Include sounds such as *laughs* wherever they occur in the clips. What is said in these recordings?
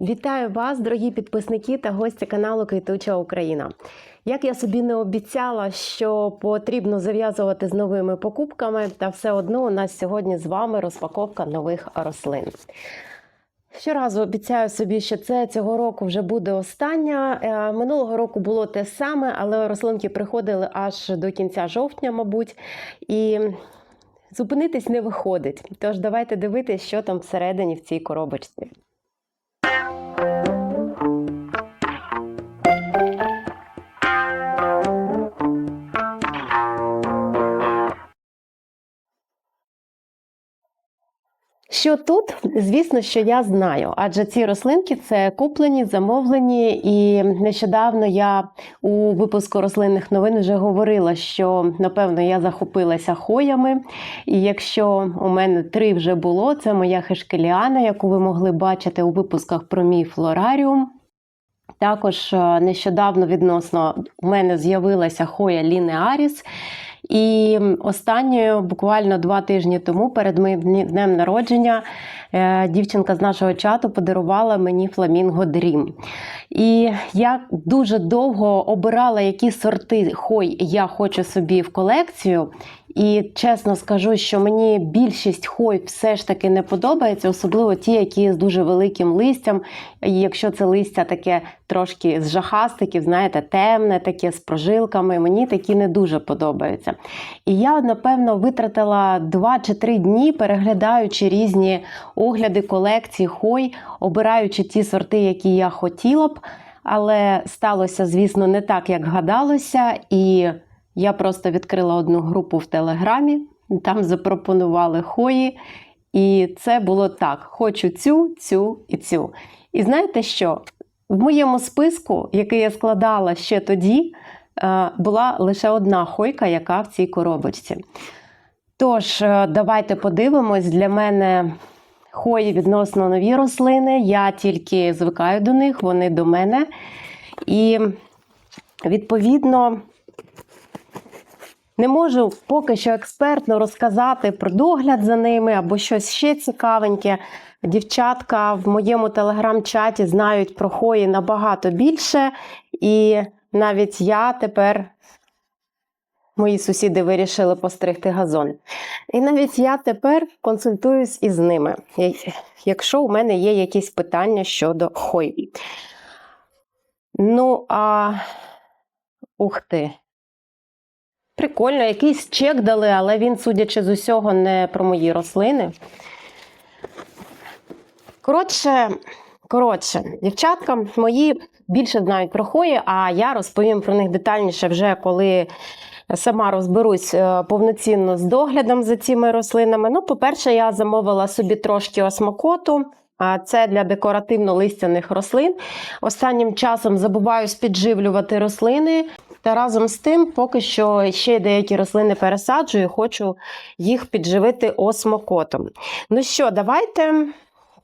Вітаю вас, дорогі підписники та гості каналу Квітуча Україна. Як я собі не обіцяла, що потрібно зав'язувати з новими покупками, та все одно у нас сьогодні з вами розпаковка нових рослин. Щоразу обіцяю собі, що це цього року вже буде остання. Е, Минулого року було те саме, але рослинки приходили аж до кінця жовтня, мабуть, і зупинитись не виходить. Тож давайте дивитись, що там всередині в цій коробочці. Що тут? Звісно, що я знаю, адже ці рослинки це куплені, замовлені, і нещодавно я у випуску рослинних новин вже говорила, що напевно я захопилася хоями. І якщо у мене три вже було, це моя хешкеліана, яку ви могли бачити у випусках про мій флораріум. Також е, нещодавно відносно у мене з'явилася хоя лінеаріс. І останньою, буквально два тижні тому, перед моїм днем народження, е, дівчинка з нашого чату подарувала мені фламінго Дрім. І я дуже довго обирала, які сорти хой я хочу собі в колекцію. І чесно скажу, що мені більшість хой все ж таки не подобається, особливо ті, які з дуже великим листям. І якщо це листя таке трошки з жахастиків, знаєте, темне, таке з прожилками, мені такі не дуже подобаються. І я, напевно, витратила 2 чи 3 дні, переглядаючи різні огляди колекції хой, обираючи ті сорти, які я хотіла б. Але сталося, звісно, не так, як гадалося. І я просто відкрила одну групу в Телеграмі, там запропонували хої. І це було так: хочу цю, цю і цю. І знаєте що? В моєму списку, який я складала ще тоді, е, була лише одна хойка, яка в цій коробочці. Тож, е, давайте подивимось, для мене хої відносно нові рослини. Я тільки звикаю до них, вони до мене. І відповідно. Не можу поки що експертно розказати про догляд за ними або щось ще цікавеньке. Дівчатка в моєму телеграм-чаті знають про хої набагато більше, і навіть я тепер. Мої сусіди вирішили постригти газон. І навіть я тепер консультуюсь із ними, якщо у мене є якісь питання щодо хой. Ну, а ух ти. Прикольно, якийсь чек дали, але він, судячи з усього, не про мої рослини. Коротше, коротше, дівчатка мої більше знають про хої, а я розповім про них детальніше вже коли сама розберусь е, повноцінно з доглядом за цими рослинами. Ну, по-перше, я замовила собі трошки осмокоту. Це для декоративно-листяних рослин. Останнім часом забуваюсь підживлювати рослини. Та разом з тим, поки що ще деякі рослини пересаджую, хочу їх підживити осмокотом. Ну що, давайте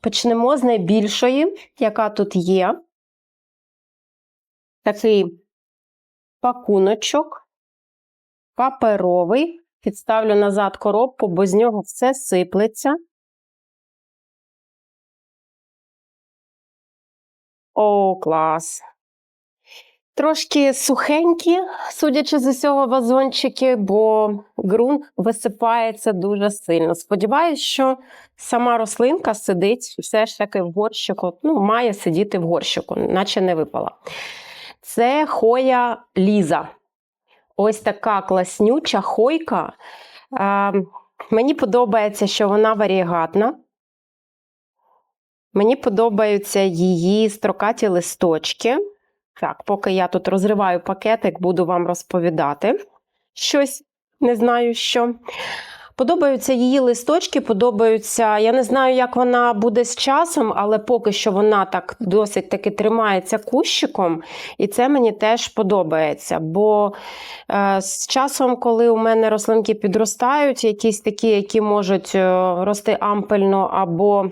почнемо з найбільшої, яка тут є. Такий пакуночок, паперовий. Підставлю назад коробку, бо з нього все сиплеться. О, клас! Трошки сухенькі, судячи з усього, вазончики, бо ґрунт висипається дуже сильно. Сподіваюсь, що сама рослинка сидить все ж таки в горщику, ну, має сидіти в горщику, наче не випала. Це хоя ліза. Ось така класнюча хойка. А, мені подобається, що вона варігатна. Мені подобаються її строкаті листочки. Так, поки я тут розриваю пакетик, буду вам розповідати щось, не знаю що. Подобаються її листочки, подобаються. Я не знаю, як вона буде з часом, але поки що вона так досить таки тримається кущиком, і це мені теж подобається. Бо е, з часом, коли у мене рослинки підростають, якісь такі, які можуть е, рости ампельно або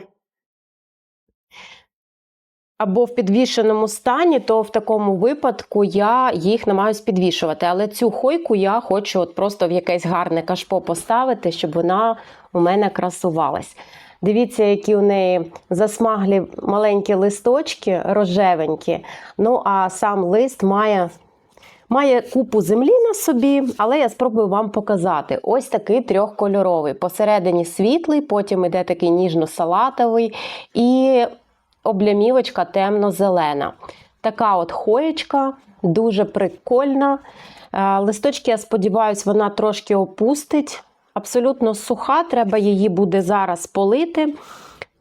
або в підвішеному стані, то в такому випадку я їх намагаюсь підвішувати. Але цю хойку я хочу от просто в якесь гарне кашпо поставити, щоб вона у мене красувалась. Дивіться, які у неї засмаглі маленькі листочки, рожевенькі. Ну, а сам лист має. Має купу землі на собі, але я спробую вам показати. Ось такий трьохкольоровий. Посередині світлий, потім іде такий ніжно-салатовий і облямівочка темно-зелена. Така от хоєчка, дуже прикольна. Е, Листочки, я сподіваюся, вона трошки опустить. Абсолютно суха, треба її буде зараз полити.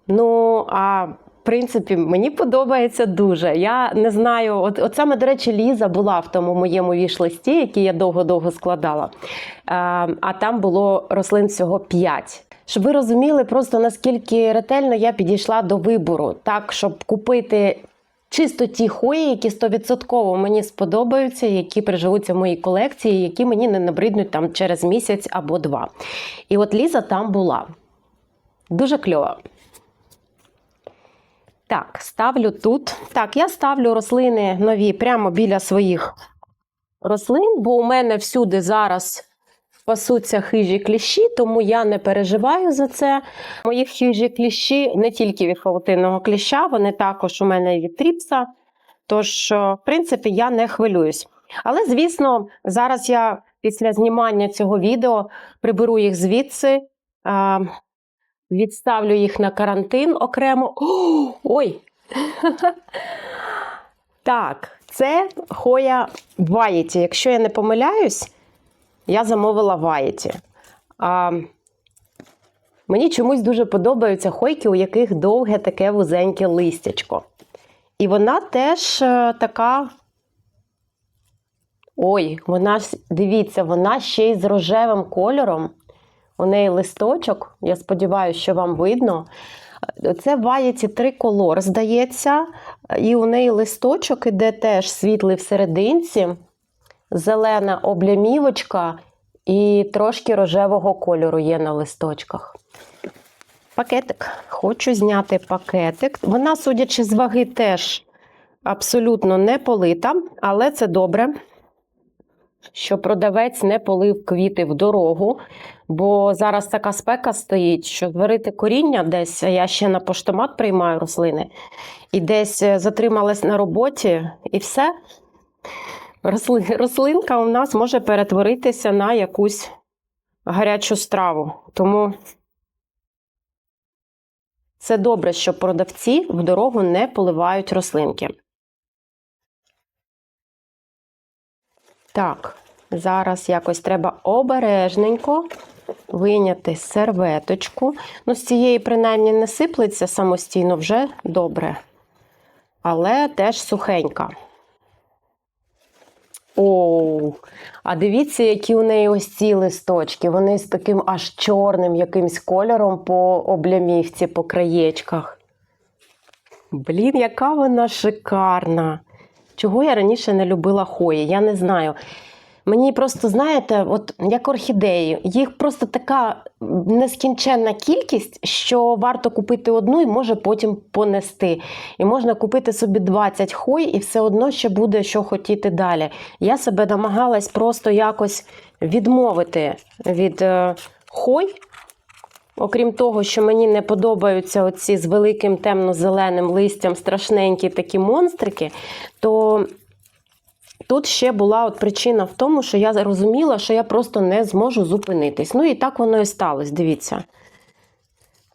Ну, а в принципі, мені подобається дуже. Я не знаю, от, от саме, до речі, Ліза була в тому моєму віш-листі, який я довго-довго складала. Е, а там було рослин всього 5. Щоб ви розуміли, просто наскільки ретельно я підійшла до вибору, так, щоб купити чисто ті хої, які 100% мені сподобаються, які приживуться в моїй колекції, які мені не набриднуть там через місяць або два. І от Ліза там була. Дуже кльова. Так, ставлю тут. Так, я ставлю рослини нові прямо біля своїх рослин, бо у мене всюди зараз пасуться хижі кліщі, тому я не переживаю за це. Мої хижі кліщі не тільки від павутинного кліща, вони також у мене від тріпса. Тож, е, в принципі, я не хвилююсь. Але, звісно, зараз я після знімання цього відео приберу їх звідси, відставлю їх на карантин окремо. *gasps* О, ой! *laughs* Так, це хоя Ваєті. Якщо я не помиляюсь, я замовила Ваєті. А, мені чомусь дуже подобаються хойки, у яких довге таке вузеньке листячко. І вона теж е, така. Ой, вона ж, дивіться, вона ще й з рожевим кольором. У неї листочок, я сподіваюся, що вам видно. Це ваєці триколор, здається, і у неї листочок іде теж світлий всерединці, зелена облямівочка і трошки рожевого кольору є на листочках. Пакетик. Хочу зняти пакетик. Вона, судячи з ваги, теж абсолютно не полита, але це добре, що продавець не полив квіти в дорогу, бо зараз така спека стоїть, що зварити коріння десь, а я ще на поштомат приймаю рослини, і десь е, затрималась на роботі, і все. Росли- Рослинка у нас може перетворитися на якусь гарячу страву. Тому це добре, що продавці в дорогу не поливають рослинки. Так, зараз якось треба обережненько вийняти серветочку. Ну, з цієї, принаймні, не сиплеться самостійно вже добре. Але теж сухенька. Оу, а дивіться, які у неї ось ці листочки. Вони з таким аж чорним якимсь кольором по облямівці, по краєчках. Блін, яка вона шикарна. Чого я раніше не любила хої? Я не знаю. Мені просто, знаєте, от як орхідеї, їх просто така нескінченна кількість, що варто купити одну і може потім понести. І можна купити собі 20 хой, і все одно ще буде що хотіти далі. Я себе намагалась просто якось відмовити від е, хой. Окрім того, що мені не подобаються оці з великим темно-зеленим листям страшненькі такі монстрики, то тут ще була от причина в тому, що я розуміла, що я просто не зможу зупинитись. Ну і так воно і сталося, дивіться.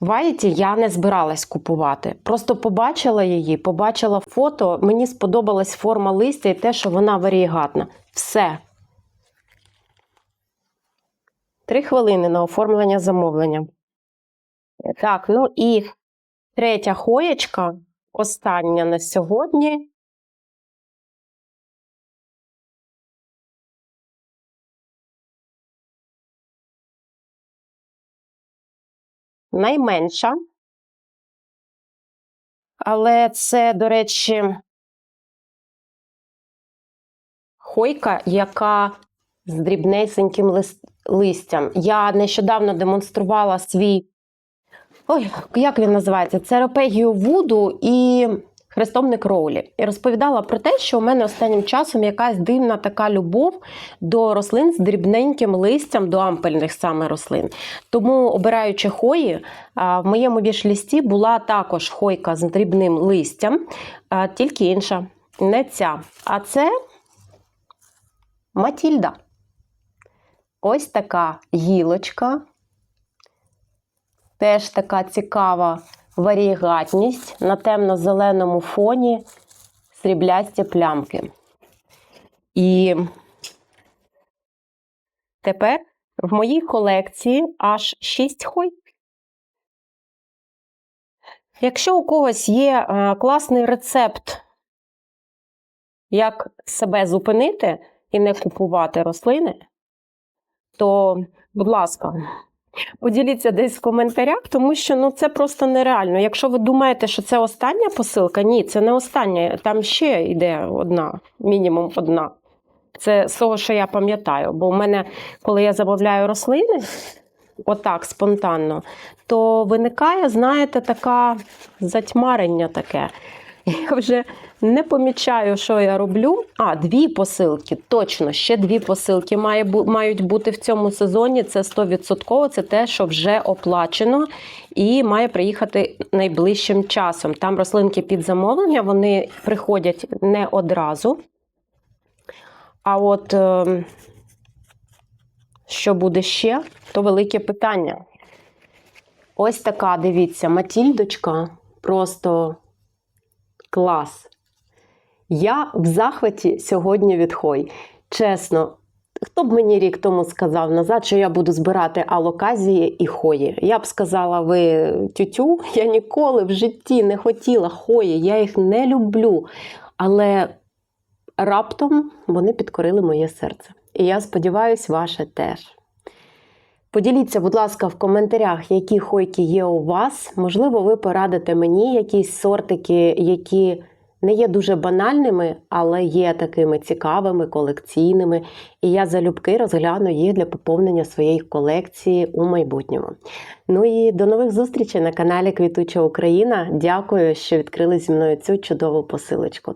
Ваєті я не збиралась купувати. Просто побачила її, побачила фото, мені сподобалась форма листя і те, що вона варієгатна. Все. Три хвилини на оформлення замовлення. Так, ну і третя хоєчка, остання на сьогодні. Найменша. Але це, до речі, хойка, яка з дрібнесеньким лист... листям. Я нещодавно демонструвала свій Ой, як він називається? Церопегію Вуду і хрестовник Роулі і розповідала про те, що у мене останнім часом якась дивна така любов до рослин з дрібненьким листям, до ампельних саме рослин. Тому, обираючи хої, в моєму вішлісті була також хойка з дрібним листям, тільки інша, не ця. А це Матільда. Ось така гілочка. Теж така цікава варігатність на темно-зеленому фоні сріблясті плямки. І тепер в моїй колекції аж 6 хой. Якщо у когось є е, класний рецепт, як себе зупинити і не купувати рослини, то, будь ласка, поділіться десь в коментарях, тому що ну, це просто нереально. Якщо ви думаєте, що це остання посилка, ні, це не остання. Там ще йде одна, мінімум одна. Це з того, що я пам'ятаю. Бо в мене, коли я замовляю рослини, отак спонтанно, то виникає, знаєте, така затьмарення таке. Я вже не помічаю, що я роблю. А, дві посилки. Точно, ще дві посилки має, мають бути в цьому сезоні. Це 100%, це те, що вже оплачено і має приїхати найближчим часом. Там рослинки під замовлення, вони приходять не одразу. А от е, що буде ще, то велике питання. Ось така, дивіться, Матільдочка, просто клас. Я в захваті сьогодні від хой. Чесно, хто б мені рік тому сказав назад, що я буду збирати алоказії і хої? Я б сказала, ви тютю, я ніколи в житті не хотіла хої, я їх не люблю. Але раптом вони підкорили моє серце. І я сподіваюся, ваше теж. Поділіться, будь ласка, в коментарях, які хойки є у вас. Можливо, ви порадите мені якісь сортики, які не є дуже банальними, але є такими цікавими, колекційними. І я залюбки розгляну їх для поповнення своєї колекції у майбутньому. Ну і до нових зустрічей на каналі Квітуча Україна. Дякую, що відкрили зі мною цю чудову посилочку.